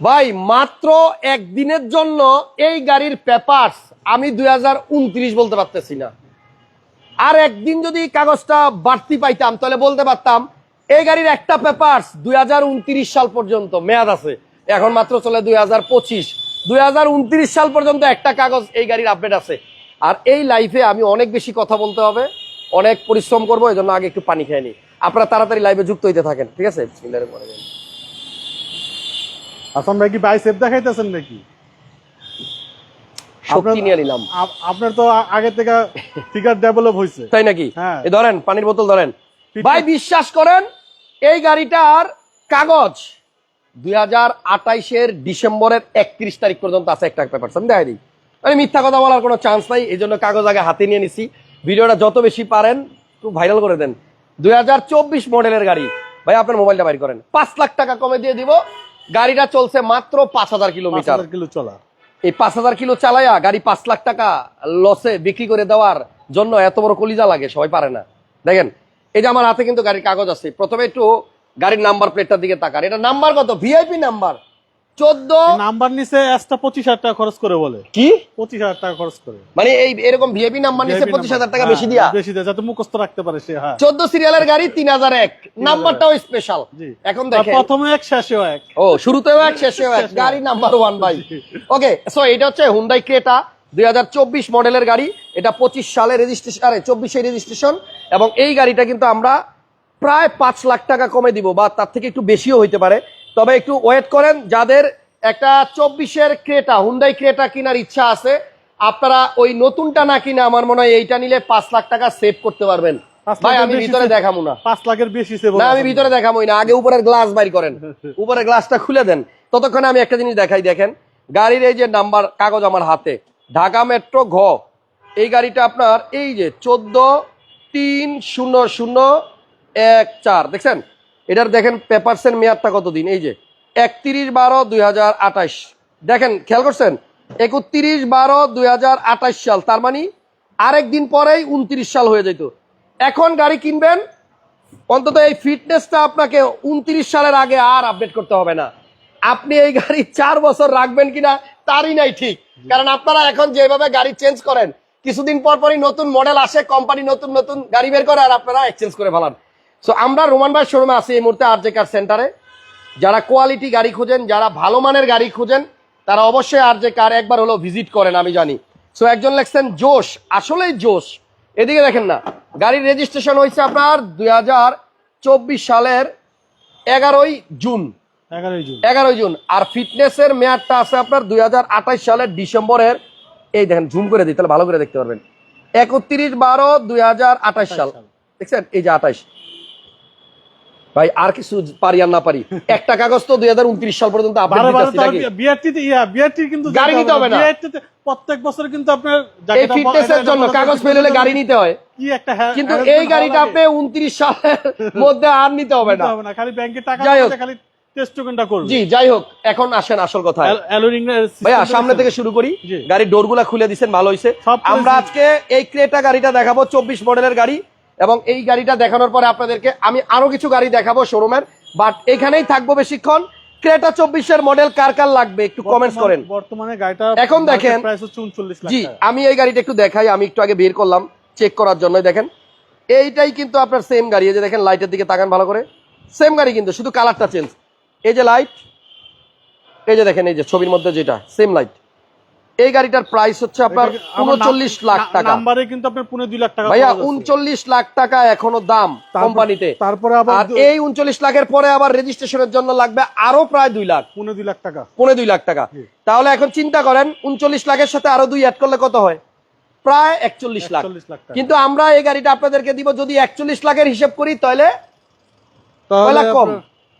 ভাই, মাত্র একদিনের জন্য এই গাড়ির পেপারস আমি দুই হাজার উনত্রিশ বলতে পারতেছি না। আর একদিন যদি কাগজটা বাড়তি পাইতাম, তাহলে বলতে পারতাম, এই গাড়ির একটা পেপারস দুই সাল পর্যন্ত, মেয়াদ আছে, এখন মাত্র চলে দুই হাজার পঁচিশ। সাল পর্যন্ত একটা কাগজ এই গাড়ির আপডেট আছে। আর এই লাইফে আমি অনেক বেশি কথা বলতে হবে, অনেক পরিশ্রম করব এই জন্য আগে একটু পানি খেয়ে নিই। আপনারা তাড়াতাড়ি লাইভে যুক্ত হইতে থাকেন, ঠিক আছে। হাসান ভাই কি বাইসেপ দেখাইতেছেন নাকি? শক্তি আপনার- নিয়ে নিলাম। আপনার তো আগে থেকে ফিগার ডেভেলপ হয়েছে তাই নাকি? হ্যাঁ। ধরেন পানির বোতল ধরেন। ভাই বিশ্বাস করেন এই গাড়িটার কাগজ দুই হাজার আঠাইশের ডিসেম্বরের একত্রিশ তারিখ পর্যন্ত আছে একটা পেপার। আমি দেখাই দিই। মানে মিথ্যা কথা বলার কোনো চান্স নাই এই জন্য কাগজ আগে হাতে নিয়ে নিছি। ভিডিওটা যত বেশি পারেন একটু ভাইরাল করে দেন। দুই হাজার চব্বিশ মডেলের গাড়ি। ভাই আপনার মোবাইলটা বাইর করেন। পাঁচ লাখ টাকা কমে দিয়ে দিব। গাড়িটা চলছে মাত্র পাঁচ হাজার পাঁচ কিলোমিটার। কিলো চলা। এই পাঁচ হাজার কিলো চালায়া গাড়ি পাঁচ লাখ টাকা লসে বিক্রি করে দেওয়ার জন্য এত বড় কলিজা লাগে সবাই পারে না। দেখেন এই যে আমার হাতে কিন্তু গাড়ির কাগজ আছে। প্রথমে একটু গাড়ির নাম্বার প্লেটটার দিকে তাকার এটা নাম্বার কত? VIP number. চোদ্দ নাম্বার নিচে এক্সট্রা পঁচিশ হাজার টাকা খরচ করে বলে। কি? পঁচিশ হাজার টাকা খরচ করে। মানে এই এরকম ভিআইপি নাম্বার নিচে পঁচিশ হাজার টাকা হ্যাঁ, বেশি দিয়া? বেশি দেয় যাতে মুখস্থ রাখতে পারে সে হ্যাঁ। চোদ্দ সিরিয়ালের গাড়ি তিন হাজার এক। নাম্বারটাও স্পেশাল এখন দেখেন। প্রথমে এক শেষেও এক। ও শুরুতেও এক শেষেও এক। গাড়ি নাম্বার ওয়ান ভাই। ওকে সো এটা হচ্ছে হুন্ডাই ক্রেটা দুই মডেলের গাড়ি। এটা পঁচিশ সালে রেজিস্ট্রেশন আরে চব্বিশে রেজিস্ট্রেশন এবং এই গাড়িটা কিন্তু আমরা প্রায় পাঁচ লাখ টাকা কমে দিব বা তার থেকে একটু বেশিও হইতে পারে। তবে একটু ওয়েট করেন যাদের একটা চব্বিশের ক্রেটা হুন্ডাই ক্রেটা কেনার ইচ্ছা আছে আপনারা ওই নতুনটা না কিনে আমার মনে হয় এইটা নিলে পাঁচ লাখ টাকা সেভ করতে পারবেন। ভাই আমি ভিতরে দেখাবো না। পাঁচ লাখের বেশি না আমি ভিতরে না। আগে উপরের গ্লাস বাইর করেন। উপরের গ্লাসটা খুলে দেন। ততক্ষণে আমি একটা জিনিস দেখাই দেখেন। গাড়ির এই যে নাম্বার কাগজ আমার হাতে। ঢাকা মেট্রো ঘ। এই গাড়িটা আপনার এই যে চোদ্দ তিন শূন্য শূন্য এক চার দেখছেন? এটার দেখেন পেপারসের মেয়াদটা কতদিন? এই যে, একত্রিশ বারো দুই দেখেন, খেয়াল করছেন? একত্রিশ বারো দুই সাল, তার মানে আরেক দিন পরেই উনত্রিশ সাল হয়ে যেত। এখন গাড়ি কিনবেন, অন্তত এই ফিটনেসটা আপনাকে উনত্রিশ সালের আগে আর আপডেট করতে হবে না। আপনি এই গাড়ি চার বছর রাখবেন কিনা, তারই নাই ঠিক। কারণ আপনারা এখন যেভাবে গাড়ি চেঞ্জ করেন, কিছুদিন পর পরই নতুন মডেল আসে, কোম্পানি নতুন নতুন গাড়ি বের করে আর আপনারা এক্সচেঞ্জ করে ফেলান। সো আমরা রোমান ভাই শোরুমে আছি এই মুহূর্তে আর জে কার সেন্টারে যারা কোয়ালিটি গাড়ি খুঁজেন যারা ভালো মানের গাড়ি খুঁজেন তারা অবশ্যই আর যে কার একবার হলো ভিজিট করেন আমি জানি। সো একজন লেখছেন জোশ আসলেই জোশ। এদিকে দেখেন না গাড়ির রেজিস্ট্রেশন হয়েছে আপনার দুই হাজার চব্বিশ সালের এগারোই জুন। এগারোই জুন। আর ফিটনেসের মেয়াদটা আছে আপনার দুই সালের ডিসেম্বরের এই দেখেন জুম করে দিই তাহলে ভালো করে দেখতে পারবেন। একত্রিশ বারো দুই সাল। দেখছেন? এই যে আঠাশ ভাই আর কিছু পারি আর না পারি। একটা কাগজ তো দুই সাল পর্যন্ত আপডেট বারে বারে দিতেছি তার নাকি? বিআরটিতে ইয়া বিআরটি কিন্তু গাড়ি নিতে হবে না। প্রত্যেক বছর কিন্তু আপনার এই ফিটনেসের জন্য কাগজ ফেল গাড়ি নিতে হয়। কি একটা হ্যাঁ- কিন্তু এই গাড়িটা আপনি উনত্রিশ সালের মধ্যে আর নিতে হবে না। খালি ব্যাংকে টাকা যাই হোক। দিলে খালি টেস্ট জি যাই হোক এখন আসেন আসল কথা ভাইয়া সামনে থেকে শুরু করি। গাড়ির ডোরগুলা খুলে দিছেন ভালো হয়েছে আমরা আজকে এই ক্রেটা গাড়িটা দেখাবো চব্বিশ মডেলের গাড়ি। এবং এই গাড়িটা দেখানোর পরে আপনাদেরকে আমি আরও কিছু গাড়ি দেখাবো শোরুমের বাট এখানেই থাকব বেশিক্ষণ। ক্রেটা চব্বিশের মডেল কার কার লাগবে একটু কমেন্টস করেন। বর্তমানে গাড়িটা এখন দেখেন- প্রাইস হচ্ছে 39 লাখ জি আমি এই গাড়িটা একটু দেখাই আমি একটু আগে বের করলাম চেক করার জন্য দেখেন। এইটাই কিন্তু আপনার সেম গাড়ি এই যে দেখেন লাইটের দিকে তাকান ভালো করে। সেম গাড়ি কিন্তু শুধু কালারটা চেঞ্জ এই যে লাইট এই যে দেখেন এই যে ছবির মধ্যে যেটা সেম লাইট এই গাড়িটার প্রাইস হচ্ছে আপনার উনচল্লিশ লাখ টাকা। নাম্বারে কিন্তু আপনার পুনে 2 লাখ টাকা ভাইয়া উনচল্লিশ লাখ টাকা এখনও দাম কোম্পানিতে। তারপরে আবার এই উনচল্লিশ লাখের পরে আবার রেজিস্ট্রেশনের জন্য লাগবে আরও প্রায় দুই লাখ। পুনে 2 লাখ টাকা। পৌনে দুই লাখ টাকা। তাহলে এখন চিন্তা করেন উনচল্লিশ লাখের সাথে আরও দুই অ্যাড করলে কত হয়? প্রায় একচল্লিশ লাখ। 41 লাখ টাকা। কিন্তু আমরা এই গাড়িটা আপনাদেরকে দিব যদি একচল্লিশ লাখের হিসেব করি তাহলে কম?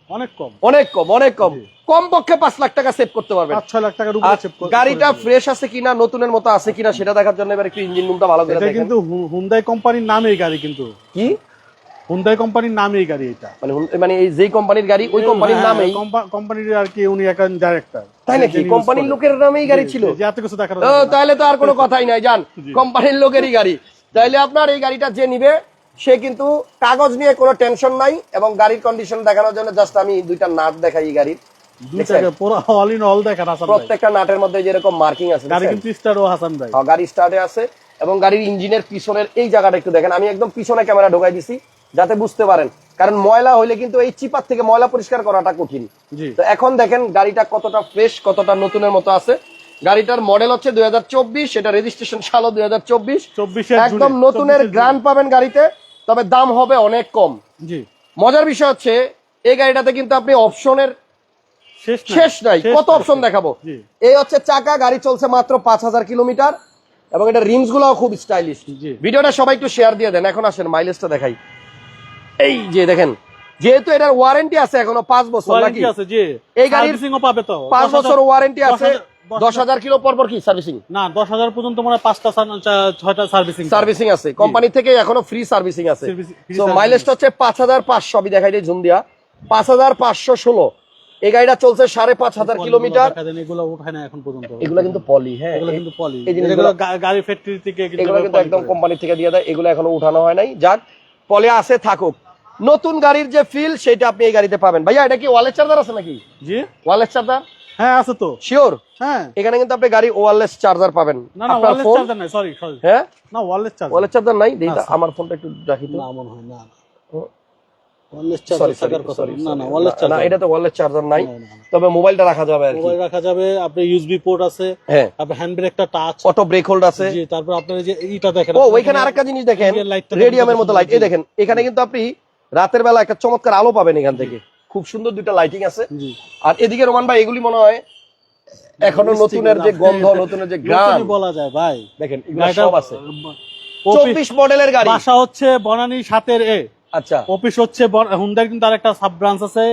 আপনার অনেক কম। অনেক কম অনেক কম। কম পক্ষে পাঁচ লাখ টাকা সেভ করতে পারবেন। 5 6 লাখ টাকার উপরে গাড়িটা ফ্রেশ আছে কিনা নতুনের মতো আছে কিনা সেটা দেখার জন্য এবার একটু ইঞ্জিন রুমটা ভালো করে দেখেন। কিন্তু হুন্ডাই কোম্পানির নামে এই গাড়ি কিন্তু। কি? হুন্ডাই কোম্পানির নামে এই গাড়ি এটা। মানে মানে এই যেই কোম্পানির গাড়ি ওই কোম্পানির হ্যাঁ, কোম্পানির আর কি উনি এখন ডাইরেক্টর তাই নাকি? কোম্পানির লোকের নামেই গাড়ি ছিল? এত কিছু দেখার তাহলে তো আর কোনো কথাই নাই জান কোম্পানির লোকেরই গাড়ি। তাইলে আপনার এই গাড়িটা যে নিবে সে কিন্তু কাগজ নিয়ে কোনো টেনশন নাই এবং গাড়ির কন্ডিশন দেখানোর জন্য জাস্ট আমি দুইটা নাট দেখাই গাড়ির। প্রত্যেকটা নাটের মধ্যে যেরকম মার্কিং আছে গাড়ি ভাই। হ্যাঁ, স্টার্টে আছে এবং গাড়ির ইঞ্জিনের পিছনের এই জায়গাটা একটু দেখেন। আমি একদম পিছনে ক্যামেরা ঢোকাই দিছি যাতে বুঝতে পারেন। কারণ ময়লা হইলে কিন্তু এই চিপার থেকে ময়লা পরিষ্কার করাটা কঠিন। তো এখন দেখেন গাড়িটা কতটা ফ্রেশ কতটা নতুনের মতো আছে। গাড়িটার মডেল হচ্ছে দুই হাজার চব্বিশ এটা রেজিস্ট্রেশন সালও দুই হাজার চব্বিশ। একদম নতুনের গ্রান্ড পাবেন গাড়িতে। তবে দাম হবে অনেক কম। জি। মজার বিষয় হচ্ছে এই গাড়িটাতে কিন্তু আপনি অপশনের শেষ নাই। কত অপশন দেখাবো? এই হচ্ছে চাকা গাড়ি চলছে মাত্র পাঁচ হাজার কিলোমিটার এবং এটা রিমস গুলাও খুব স্টাইলিশ ভিডিওটা সবাই একটু শেয়ার দিয়ে দেন। এখন আসেন মাইলেজটা দেখাই। এই যে দেখেন যেহেতু এটার ওয়ারেন্টি আছে এখনও পাঁচ বছর নাকি? এই গাড়ির পাবে তো। পাঁচ বছর ওয়ারেন্টি আছে। দশ হাজার কিলো পর পর কি সার্ভিসিং না দশ হাজার পর্যন্ত মনে পাঁচটা ছয়টা সার্ভিসিং সার্ভিসিং আছে। কোম্পানি থেকে এখনও ফ্রি সার্ভিসিং আছে। তো মাইলেজটা হচ্ছে পাঁচ হাজার পাঁচশো আমি দেখাই দিই দিয়া। পাঁচ হাজার পাঁচশো ষোলো। এই গাড়িটা চলছে সাড়ে পাঁচ হাজার কিলোমিটার। এগুলো উঠায় না এখন পর্যন্ত। এগুলো কিন্তু পলি হ্যাঁ। এগুলো কিন্তু পলি এই জিনিসগুলো- গাড়ি ফ্যাক্টরি থেকে এগুলো কিন্তু একদম কোম্পানি থেকে দিয়ে দেয়। এগুলো এখনও উঠানো হয় নাই। যাক পলে আছে থাকুক। নতুন গাড়ির যে ফিল সেটা আপনি এই গাড়িতে পাবেন। ভাইয়া এটা কি ওয়ালেট চার্জার আছে নাকি? জি। ওয়ালেট চার্জার হ্যাঁ আছে তো। শিওর হ্যাঁ। এখানে কিন্তু আপনি গাড়ি ওয়ারলেস চার্জার পাবেন। না না আপনার ওয়ারলেস চার্জার নাই সরি সরি হ্যাঁ? না ওয়ারলেস চার্জার চার্জার নাই? দেই আমার ফোনটা একটু রাখি তো। না মনে হয় না চার্জার কথা না না. ওয়ারলেস না, এটা তো ওয়ারলেস চার্জার নাই। তবে মোবাইলটা রাখা যাবে আর কি। মোবাইল রাখা যাবে আপনি ইউএসবি পোর্ট আছে হ্যাঁ। তারপর হ্যান্ড ব্রেকটা টাচ অটো ব্রেক হোল্ড আছে। জি তারপর আপনার যে এইটা দেখেন ও ওইখানে এখানে- আরেকটা জিনিস দেখেন। রেডিয়ামের মতো লাইট এই দেখেন এখানে কিন্তু আপনি রাতের বেলা একটা চমৎকার আলো পাবেন এখান থেকে। খুব সুন্দর দুইটা লাইটিং আছে। আর এদিকে রোমান ভাই এগুলি মনে হয় এখনও নতুনের যে গন্ধ নতুনের যে নতুনই বলা যায় ভাই? দেখেন সব আছে। চব্বিশ মডেলের গাড়ি। বাসা হচ্ছে বনানী সাতের এ। আচ্ছা। অফিস হচ্ছে হুন্ডার কিন্তু সাব ব্রাঞ্চ আছে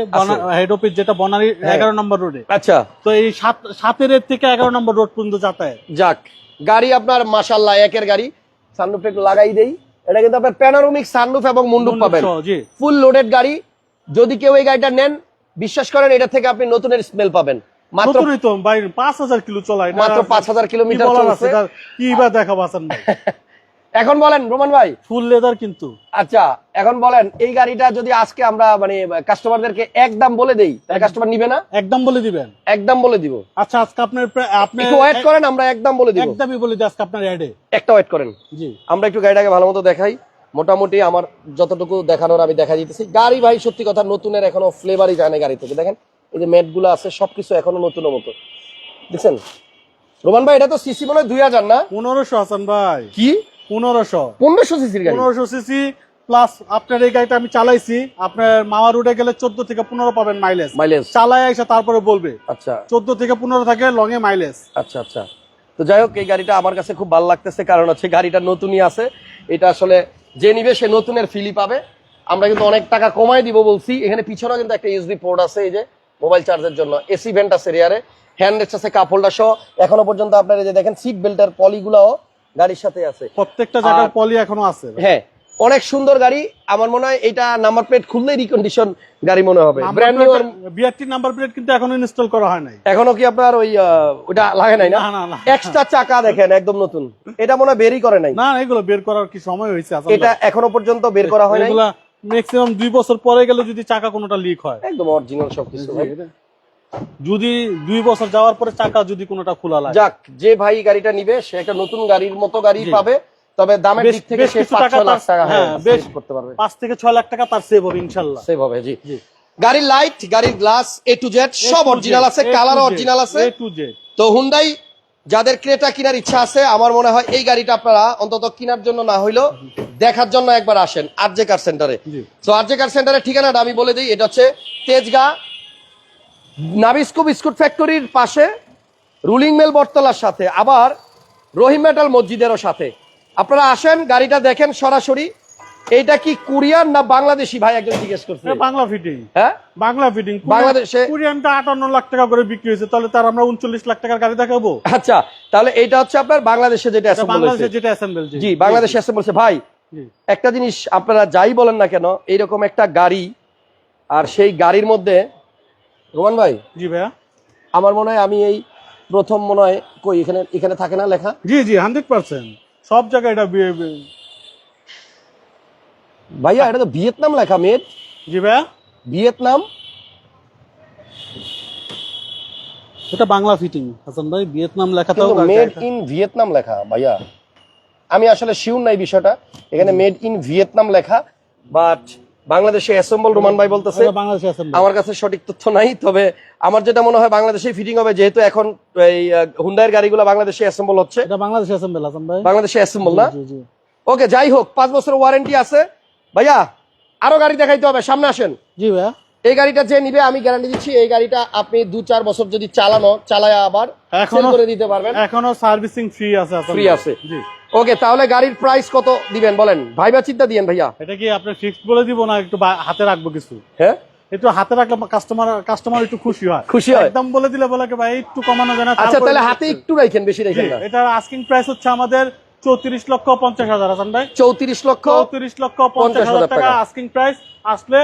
হেড অফিস যেটা বনানী হ্যাঁ। এগারো নম্বর রোডে আচ্ছা। তো এই সাত সাতের এর থেকে এগারো নম্বর রোড পর্যন্ত যাতায়াত। যাক গাড়ি আপনার মাশাল্লাহ একের গাড়ি। সানরুফ লাগাই দেই। এটা কিন্তু আপনার প্যানোরামিক সানরুফ এবং মুন্ডুপ পাবেন। ফুল লোডেড গাড়ি। যদি কেউ এই গাড়িটা নেন বিশ্বাস করেন এটা থেকে আপনি নতুনের স্মেল পাবেন। মাত্র তো ভাই পাঁচ হাজার কিলো চলায় মাত্র 5,000 কিলোমিটার কি বা দেখাবো হাসান এখন বলেন রোমান ভাই। ফুল লেদার কিন্তু। আচ্ছা এখন বলেন এই গাড়িটা যদি আজকে আমরা মানে কাস্টমারদেরকে একদম বলে দেই তাহলে কাস্টমার নিবে না? একদম বলে দিবেন? একদম বলে দিব। আচ্ছা আজকে আপনার আপনি একটু ওয়েট করেন আমরা একদম বলে দিব। একদমই বলে দিই আজকে আপনার অ্যাডে একটা ওয়েট করেন। জি। আমরা একটু গাড়িটাকে ভালো মতো দেখাই। মোটামুটি আমার যতটুকু দেখানোর আমি দেখা দিতেছি। গাড়ি ভাই সত্যি কথা নতুনের এখনও ফ্লেভারই যায় না গাড়ি থেকে দেখেন এই যে ম্যাটগুলো আছে সবকিছু এখনও নতুনের মতো। দেখছেন? রোমান ভাই এটা তো সিসি মনে হয় দুই হাজার না? পনেরোশো হাসান ভাই। কি? পনেরোশো। পনেরোশো সিসির গাড়ি? পনেরোশো সিসি প্লাস আপনার এই গাড়িটা আমি চালাইছি। আপনার মামা রোডে গেলে চোদ্দ থেকে পনেরো পাবেন মাইলেজ মাইলেজ চালায় এসে তারপরে বলবে। আচ্ছা। চোদ্দ থেকে পনেরো থাকে লং এ মাইলেজ আচ্ছা আচ্ছা। তো যাই হোক এই গাড়িটা আমার কাছে খুব ভালো লাগতেছে কারণ হচ্ছে গাড়িটা নতুনই আছে। এটা আসলে যে নিবে সে নতুনের ফিলি পাবে। আমরা কিন্তু অনেক টাকা কমাই দিব বলছি। এখানে পিছনেও কিন্তু একটা ইউএসবি পোর্ট আছে এই যে মোবাইল চার্জের জন্য। এসি ভেন্ট আছে রিয়ারে হ্যান্ড রেস্ট আছে কাপ হোল্ডার সহ। এখনও পর্যন্ত আপনারা এই যে দেখেন সিট বেল্টের পলিগুলাও গাড়ির সাথে আছে। প্রত্যেকটা জায়গার পলি এখনও আছে। হ্যাঁ অনেক সুন্দর গাড়ি। আমার মনে হয় এটা নাম্বার প্লেট খুললেই রিকন্ডিশন গাড়ি মনে হবে। Brand new BRT number plate কিন্তু এখনও ইনস্টল করা হয় নাই। এখনও কি আপনার ওই ওটা লাগে নাই না। এক্সট্রা চাকা দেখেন একদম নতুন। এটা মনে হয় বেরই করে নাই। না এগুলো বের করার কি সময় হয়েছে এটা এখনও পর্যন্ত বের করা হয় নাই। এগুলা ম্যাক্সিমাম দুই বছর পরে গেলে যদি চাকা কোনোটা লিক হয়। একদম অরিজিনাল সবকিছু যদি দুই বছর যাওয়ার পরে চাকা যদি কোনোটা খোলা লাগে। যাক যে ভাই গাড়িটা নিবে সে একটা নতুন গাড়ির মতো গাড়ি পাবে। তবে দামের দিক থেকে সে কিছু পাঁচ টাকা ছয় লাখ টাকা হ্যাঁ বেশ- করতে পারবে। পাঁচ থেকে ছয় লাখ টাকা তার সেভ হবে ইনশাল্লাহ। সেভ হবে জি। গাড়ির লাইট গাড়ির গ্লাস এ টু জেড সব অরিজিনাল আছে কালার অরিজিনাল আছে। টু জেড তো হুন্ডাই যাদের ক্রেটা কেনার ইচ্ছা আছে আমার মনে হয় এই গাড়িটা আপনারা অন্তত কেনার জন্য না হইলেও দেখার জন্য একবার আসেন আরজে কার সেন্টারে জি। তো আরজে কার সেন্টারের ঠিকানাটা আমি বলে দিই এটা হচ্ছে তেজগা নাবিস্কো বিস্কুট ফ্যাক্টরির পাশে রুলিং মেল বটতলার সাথে আবার রহিম মেটাল মসজিদেরও সাথে। আপনারা আসেন গাড়িটা দেখেন সরাসরি। এইটা কি কোরিয়ান না বাংলাদেশি? ভাই একজন জিজ্ঞেস করছে। বাংলা ফিটিং হ্যাঁ? বাংলা ফিটিং বাংলাদেশে- কোরিয়ানটা আটান্ন লাখ টাকা করে বিক্রি হয়েছে তাহলে তার আমরা উনচল্লিশ লাখ টাকার গাড়ি দেখাবো? আচ্ছা তাহলে এইটা হচ্ছে আপনার বাংলাদেশে যেটা এটা assemble বাংলাদেশে যেটা অ্যাসেম্বল জি। বাংলাদেশে বলছে ভাই একটা জিনিস আপনারা যাই বলেন না কেন এইরকম একটা গাড়ি আর সেই গাড়ির মধ্যে রোমান ভাই জি ভাইয়া। আমার মনে হয় আমি এই প্রথম মনে হয় কই এখানে এখানে থাকে না লেখা? জি জি হান্ড্রেড পার্সেন্ট সব জায়গায় এটা ভাইয়া এটা তো ভিয়েতনাম লেখা মেট জি ভাইয়া। ভিয়েতনাম। এটা বাংলা ফিটিং হাসান ভাই ভিয়েতনাম লেখা তো মেড ইন ভিয়েতনাম লেখা ভাইয়া। আমি আসলে শিওর নাই বিষয়টা। এখানে মেড ইন ভিয়েতনাম লেখা বাট বাংলাদেশে অ্যাসেম্বল রোমান ভাই বলতেছে। আছে আমার কাছে সঠিক তথ্য নাই তবে আমার যেটা মনে হয় বাংলাদেশে ফিটিং হবে যেহেতু এখন এই হুন্ডাইয়ের গাড়িগুলো বাংলাদেশে অ্যাসেম্বল হচ্ছে। বাংলাদেশে অ্যাসেম্বল ভাই। বাংলাদেশে অ্যাসেম্বল না? ওকে যাই হোক পাঁচ বছর ওয়ারেন্টি আছে। ভাইয়া আরও গাড়ি দেখাইতে হবে সামনে আসেন। জি ভাইয়া। এই গাড়িটা যে নিবে আমি গ্যারান্টি দিচ্ছি এই গাড়িটা আপনি দু চার বছর যদি চালানো চালায় আবার এখনো- করে দিতে পারবেন। এখনও সার্ভিসিং ফ্রি আছে ভাই। আছে। জি। ওকে তাহলে গাড়ির প্রাইস কত দিবেন বলেন? ভাইবা চিন্তা দিয়েন ভাইয়া। এটা কি আপনি ফিক্সড বলে দিব না একটু হাতে রাখব কিছু? হ্যাঁ? একটু হাতে রাখলে কাস্টমার কাস্টমার একটু খুশি হয়। খুশি হয়? একদম বলে দিলে বলে ভাই একটু কমানো যায় না আচ্ছা তাহলে হাতে একটু রাখেন বেশি রাখেন না। এটার আস্কিং প্রাইস হচ্ছে আমাদের চৌত্রিশ লক্ষ পঞ্চাশ হাজার হাসান ভাই। চৌত্রিশ লক্ষ চৌত্রিশ লক্ষ পঞ্চাশ হাজার টাকা। আস্কিং প্রাইস আসলে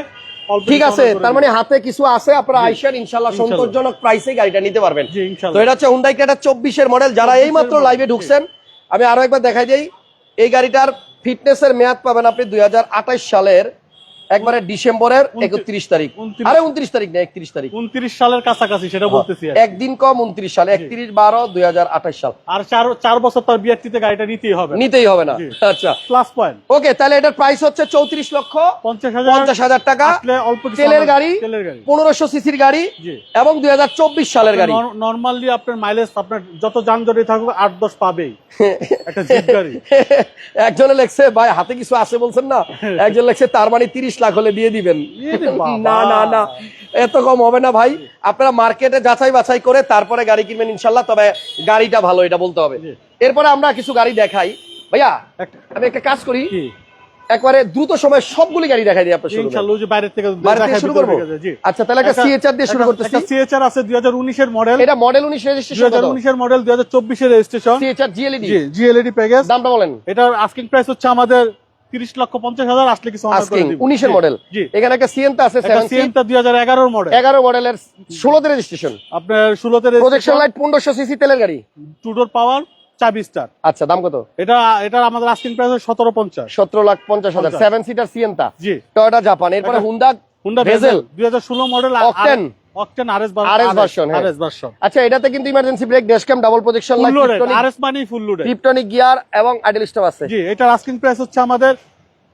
ঠিক আছে তার মানে হাতে কিছু আছে আপনারা আইসার ইনশাল্লাহ। সন্তোষজনক প্রাইসে গাড়িটা নিতে পারবেন। জি তো এটা হচ্ছে হুন্ডাই ক্রেটা চব্বিশের মডেল যারা এই মাত্র লাইভে ঢুকছেন আমি আরও একবার দেখাই যাই এই গাড়িটার ফিটনেসের মেয়াদ পাবেন আপনি দুই সালের একবারে ডিসেম্বরের একত্রিশ তারিখ। আরে উনত্রিশ তারিখ না একত্রিশ তারিখ। উনত্রিশ সালের কাছাকাছি সেটা বলতেছি একদিন কম উনত্রিশ সাল একত্রিশ বারো দুই সাল। আর চার চার বছর তার বিআরটিতে গাড়িটা নিতেই হবে। নিতেই হবে না। আচ্ছা। প্লাস পয়েন্ট ওকে তাহলে এটার প্রাইস হচ্ছে চৌত্রিশ লক্ষ পঞ্চাশ হাজার টাকা। অল্প তেলের গাড়ি পনেরোশো সিসির গাড়ি এবং দুই হাজার চব্বিশ সালের গাড়ি। নর্মালি আপনার মাইলেজ আপনার যত যানজটে থাকুক আট দশ পাবেই। একটা জিপ গাড়ি। একজনে লেখছে ভাই হাতে কিছু আছে বলছেন না? একজন লেখছে তার মানে তিরিশ লাখ হলে দিয়ে দিবেন। না না না। এত কম হবে না ভাই। আপনারা মার্কেটে যাচাই বাছাই করে তারপরে গাড়ি কিনবেন ইনশাল্লাহ তবে গাড়িটা ভালো এটা বলতে হবে। এরপরে আমরা কিছু গাড়ি দেখাই। ভাইয়া আমি একটা কাজ করি। একবারে দ্রুত সময় সবগুলি গাড়ি দেখাই দিই আপনার যে বাইরে থেকে বাইরে থেকে শুরু করব? আচ্ছা তাহলে একটা সিএচআর দিয়ে শুরু করতেছি। সিএচআর আছে দুই হাজার উনিশের মডেল এটা মডেল উনিশ দুই রেজিস্ট্রেশন হাজার উনিশের মডেল দুই হাজার চব্বিশের রেজিস্ট্রেশন সিএচআর জিএলইডি জি জিএলইডি প্যাকেজ দামটা বলেন। এটার আস্কিং প্রাইস হচ্ছে আমাদের তিরিশ লক্ষ পঞ্চাশ হাজার আসলে কিছু মডেল এখানে একটা সিএনটা আছে সিএনটা হাজার মডেল মডেলের ষোলোতে রেজিস্ট্রেশন আপনার ষোলোতে প্রজেকশন লাইট পনেরোশো সিসি তেলের গাড়ি। টুডোর পাওয়ার চাবি স্টার আচ্ছা দাম কত? এটা এটার আমাদের আস্কিং প্রাইস লাখ পঞ্চাশ হাজার। পঞ্চাশ। সেভেন সিটার সিএনটা জি। টয়োটা জাপান এরপরে এটা- হুন্ডা হুন্ডা ভেজেল ভেজেল দুই হাজার ষোলো মডেল Octane। অকটেন আরএস হ্যাঁ। আরএস ভার্সন আচ্ছা এটাতে কিন্তু emergency brake dashcam double projection light RS মানে ফুল লোডেড ক্রিপ্টনিক গিয়ার এবং আইডল স্টপ আছে। জি এটার আস্কিং প্রাইস হচ্ছে আমাদের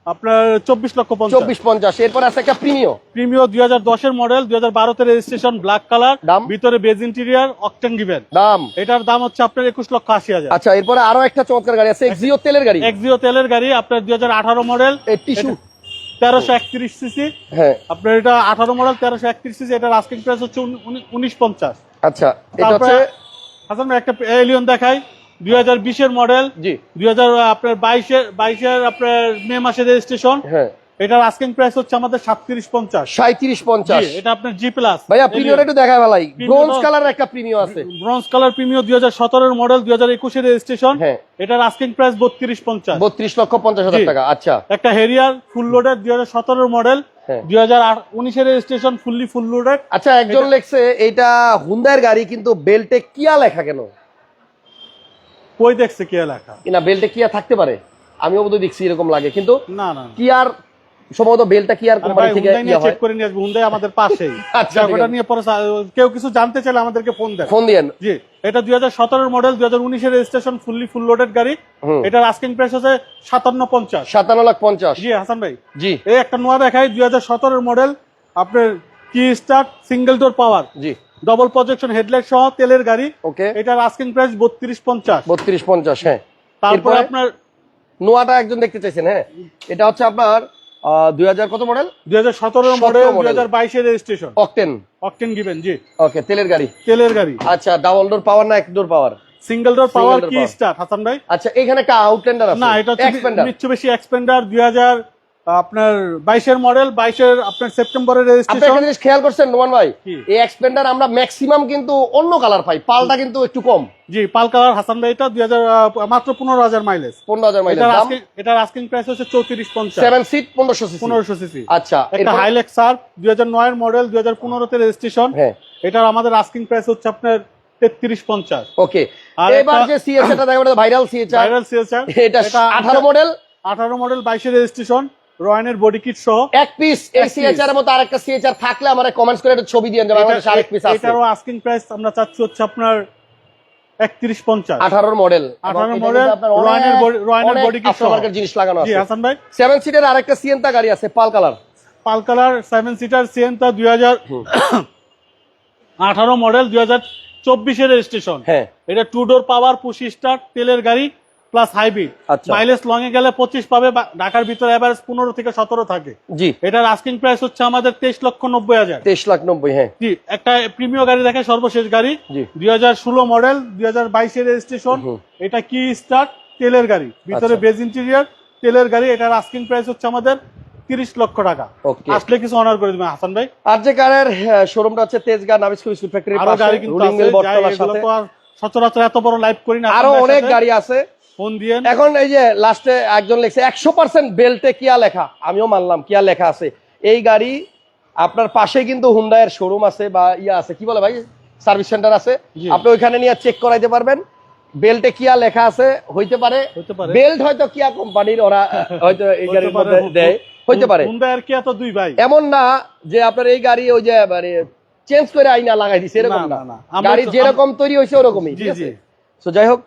আপনার চব্বিশ লক্ষ চব্বিশ পঞ্চাশ। এরপর আছে একটা প্রিমিও প্রিমিও দুই হাজার দশের মডেল দুই হাজার বারোতে রেজিস্ট্রেশন ব্ল্যাক কালার দাম? ভিতরে বেজ ইন্টেরিয়ার অকটেন গিভেন দাম? এটার দাম হচ্ছে আপনার একুশ লক্ষ আশি হাজার। আচ্ছা এরপরে আরও একটা চমৎকার গাড়ি আছে এক্সিও তেলের গাড়ি। এক্সিও তেলের গাড়ি আপনার দুই হাজার আঠারো মডেল টিস্যু তেরোশো একত্রিশ সিসি হ্যাঁ। আপনার এটা আঠারো মডেল তেরোশো একত্রিশ সিসি এটার আস্কিং প্রাইস হচ্ছে উনিশ পঞ্চাশ। আচ্ছা এটা তারপরে হচ্ছে হাসান একটা এলিয়ন দেখাই। দুই হাজার বিশের মডেল জি। দুই হাজার আপনার বাইশের বাইশের আপনার মে মাসের রেজিস্ট্রেশন হ্যাঁ। এটার আস্কিং প্রাইস হচ্ছে আমাদের সাতত্রিশ পঞ্চাশ। সাঁত্রিশ পঞ্চাশ। এটা আপনার জি প্লাস ভাইয়া প্রিমিয়র একটু দেখা ভালাই। ব্রোঞ্জ কালার একটা প্রিমিয় আছে। ব্রঞ্জ কালার প্রিমিও দুই হাজার সতেরোর মডেল দুই হাজার একুশের রেজিস্ট্রেশন এটার আস্কিং প্রাইস বত্রিশ পঞ্চাশ। বত্রিশ লক্ষ পঞ্চাশ হাজার জি। টাকা আচ্ছা। একটা হেরিয়ার ফুল লোডেড দুই হাজার সতেরোর মডেল হ্যাঁ। দুই হাজার উনিশের রেজিস্ট্রেশন ফুললি ফুল লোডেড আচ্ছা একজন লেখছে এইটা হুন্দার গাড়ি কিন্তু বেল্টে কিয়া লেখা কেন? কই দেখছে কে লেখা? না বেল্টে কিয়া থাকতে পারে? আমি অবধি দেখছি এরকম লাগে কিন্তু না না। কিয়ার সম্ভবত বেলটা কিয়ার আরে কোম্পানি থেকে ইয়া হয়? চেক করে নিয়ে আসব হুন্ডাই আমাদের পাশেই। আচ্ছা, ওটা নিয়ে পরে কেউ কিছু জানতে চাইলে আমাদেরকে ফোন দেন। ফোন দিয়েন। জি এটা model registration fully full loaded গাড়ি। এটার আস্কিং প্রাইস সাতান্ন পঞ্চাশ। সাতান্ন লাখ পঞ্চাশ। জি হাসান ভাই। জি। এই একটা নোয়া দেখাই দুই হাজার সতেরোর মডেল আপনার কি স্টার্ট সিঙ্গেল ডোর পাওয়ার জি। ডবল প্রজেকশন হেডলাইট সহ তেলের গাড়ি। ওকে। এটার আস্কিং প্রাইস বত্রিশ পঞ্চাশ। বত্রিশ পঞ্চাশ হ্যাঁ। তারপরে আপনার নোয়াটা একজন দেখতে চাইছেন হ্যাঁ। এটা হচ্ছে আপনার দুই হাজার কত মডেল দুই হাজার সতেরোর 17 মডেল model। দুই হাজার বাইশের রেজিস্ট্রেশন অকটেন অকটেন গিভেন জি। ওকে তেলের গাড়ি। তেলের গাড়ি। আচ্ছা ডাবল ডোর পাওয়ার না এক door power single door power কি power। হাসান ভাই? আচ্ছা এখানে একটা আউটল্যান্ডার আছে। না এটা মিৎসুবিশি এক্সপেন্ডার দুই হাজার আপনার বাইশের মডেল বাইশের আপনার সেপ্টেম্বরের রেজিস্ট্রেশন জিনিস খেয়াল করছেন নোমান ভাই? এই এক্সপেন্ডার আমরা ম্যাক্সিমাম কিন্তু অন্য কালার পাই পালটা কিন্তু একটু কম। জি পাল কালার হাসান ভাই এটা দুই হাজার মাত্র পনেরো হাজার মাইলেজ পনেরো হাজার মাইলেজ এটার আস্কিং প্রাইস হচ্ছে চৌত্রিশ পঞ্চাশ। সেভেন সিট পনেরোশো পনেরোশো সিসি আচ্ছা এরপর- হাইলেক্স সার্ফ দুই হাজার নয়ের মডেল দুই হাজার পনেরোতে রেজিস্ট্রেশন হ্যাঁ। এটার আমাদের আস্কিং প্রাইস হচ্ছে আপনার তেত্রিশ পঞ্চাশ। ওকে। আর এবার যে সিএস এটা দেখা ভাইরাল সিএস ভাইরাল সিএসআর এটা আঠারো মডেল আঠারো মডেল বাইশের রেজিস্ট্রেশন রয়্যানের বডি কিট সহ এক পিস এই সিএচআর এর মতো আরেকটা সিএচআর থাকলে আমার কমেন্টস করে একটা ছবি দিয়ে দেবেন বাংলাদেশে আরেক পিস আছে। এটারও আস্কিং প্রাইস আমরা চাচ্ছি হচ্ছে আপনার একত্রিশ পঞ্চাশ। 18 মডেল 18 model, রয়্যানের body- রয়্যানের body kit সহ। মার্কেট জিনিস লাগানো জি হাসান ভাই। সেভেন সিটের আরেকটা সিএনটা গাড়ি আছে pearl colour. Pearl colour seven seater Sienta দুই হাজার আঠারো মডেল দুই হাজার চব্বিশের রেজিস্ট্রেশন হ্যাঁ। এটা টু ডোর পাওয়ার পুশি তেলের গাড়ি। প্লাস হাইব্রিড আচ্ছা। মাইলেজ লং এ গেলে পঁচিশ পাবে ঢাকার ভিতরে এভারেজ পনেরো থেকে সতেরো থাকে। জি। এটার আস্কিং প্রাইস হচ্ছে আমাদের তেইশ লক্ষ নব্বই হাজার। তেইশ লাখ নব্বই হ্যাঁ। জি একটা প্রিমিয় গাড়ি দেখে সর্বশেষ গাড়ি। দুই হাজার ষোলো মডেল দুই হাজার বাইশের রেজিস্ট্রেশন এটা কি স্টার্ট তেলের গাড়ি। ভিতরে আচ্ছা। বেজ ইন্টেরিয়ার তেলের গাড়ি। এটার আস্কিং প্রাইস হচ্ছে আমাদের তিরিশ লক্ষ টাকা। আসলে কিছু অনার করে দিবেন হাসান ভাই। আর যে কারের শোরুমটা হচ্ছে তেজগাঁ নাবিস্কো বিস্কুট ফ্যাক্টরির আরও গাড়ি কিন্তু রুলিং আছে মিল যাই, বটতলার এগুলো সাথে। তো আর সচরাচর এত বড় লাইভ করি না আরও অনেক গাড়ি আছে। ফোন এখন এই যে লাস্টে একজন লিখছে একশো পার্সেন্ট বেল্টে কিয়া লেখা? আমিও মানলাম কিয়া লেখা আছে। এই গাড়ি আপনার পাশে কিন্তু হুন্ডাইয়ের শোরুম আছে বা ইয়া আছে। কি বলে ভাই? সার্ভিস সেন্টার আছে। আপনি ওইখানে নিয়ে চেক করাইতে পারবেন। বেল্টে কিয়া লেখা আছে হইতে পারে। বেল্ট হয়তো কিয়া কোম্পানির ওরা হয়তো এই গাড়ির মধ্যে দেয়। হইতে পারে। হুন্ডা আর কি এত দুই ভাই। এমন না যে আপনার এই গাড়ি ওই যে মানে চেঞ্জ করে আইনা লাগাই দিছে এরকম না, গাড়ি যেরকম তৈরি হয়েছে ওরকমই ঠিক আছে। তো যাই হোক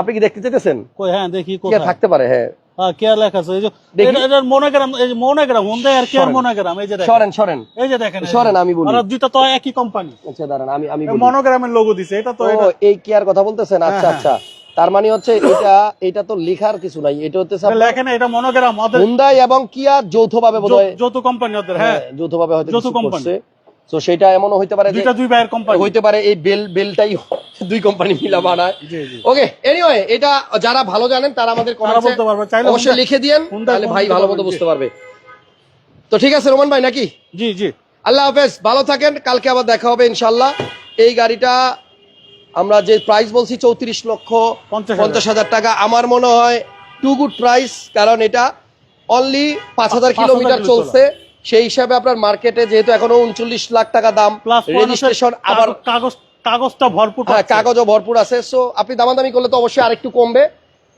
আপনি কি দেখতে চাইতেছেন? হ্যাঁ দেখি কোথায়। থাকতে পারে হ্যাঁ। হ্যাঁ কেয়ার লেখা আছে? এই যে এটার মনোগ্রাম এই যে মনোগ্রাম হুন্ডা আর কেয়ার সরেন। এই যে দেখেন। সরেন সরেন। এই যে দেখেন সরেন, আমি বলি। ওরা দুইটা তো একই কোম্পানি আচ্ছা দাঁড়ান আমি আমি মনোগ্রামের লোগো দিছে এটা তো ও এটা এই কেয়ার কথা বলতেছেন? আচ্ছা হ্যাঁ, আচ্ছা। তার মানে হচ্ছে এটা এটা তো লেখার কিছু নাই এটা হচ্ছে লেখে না এটা মনোগ্রাম ওদের হুন্ডাই এবং কিয়া যৌথভাবে বোধহয় যৌথ কোম্পানি ওদের হ্যাঁ। হ্যাঁ যৌথভাবে হয়তো যৌথ কোম্পানি। তো সেটা এমনও হইতে পারে দুইটা দুই ভাইয়ের কোম্পানি হইতে পারে এই বেল বেলটাই দুই কোম্পানি মিলা বানায়। ওকে এনিওয়ে এটা যারা ভালো জানেন তারা আমাদের কমেন্টে বলতে পারবে। চাইলে অবশ্যই লিখে দিয়েন তাহলে ভাই দিতে ভালো মতো বুঝতে পারবে। তো ঠিক আছে রোমান ভাই নাকি? জি জি। আল্লাহ হাফেজ ভালো থাকেন কালকে আবার দেখা হবে ইনশাল্লাহ এই গাড়িটা আমরা যে প্রাইস বলছি চৌত্রিশ লক্ষ পঞ্চাশ হাজার। টাকা। আমার মনে হয় টু গুড প্রাইস কারণ এটা অনলি পাঁচ হাজার কিলোমিটার চলছে। সেই হিসাবে আপনার মার্কেটে যেহেতু এখনও উনচল্লিশ লাখ টাকা দাম রেজিস্ট্রেশন আবার কাগজ কাগজটা ভরপুর হ্যাঁ কাগজও ভরপুর আছে। সো আপনি দামাদামি করলে তো অবশ্যই আরেকটু কমবে।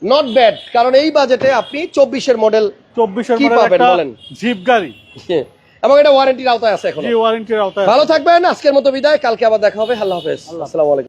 নট ব্যাড কারণ এই বাজেটে আপনি চব্বিশের মডেল চব্বিশের কি পাবেন বলেন? জিপ গাড়ি। এবং এটা ওয়ারেন্টির আওতায় আছে এখন। ওয়ারেন্টির আওতায় ভালো থাকবেন আজকের মতো বিদায়। কালকে আবার দেখা হবে। আল্লাহ হাফেজ। আসসালামু আলাইকুম।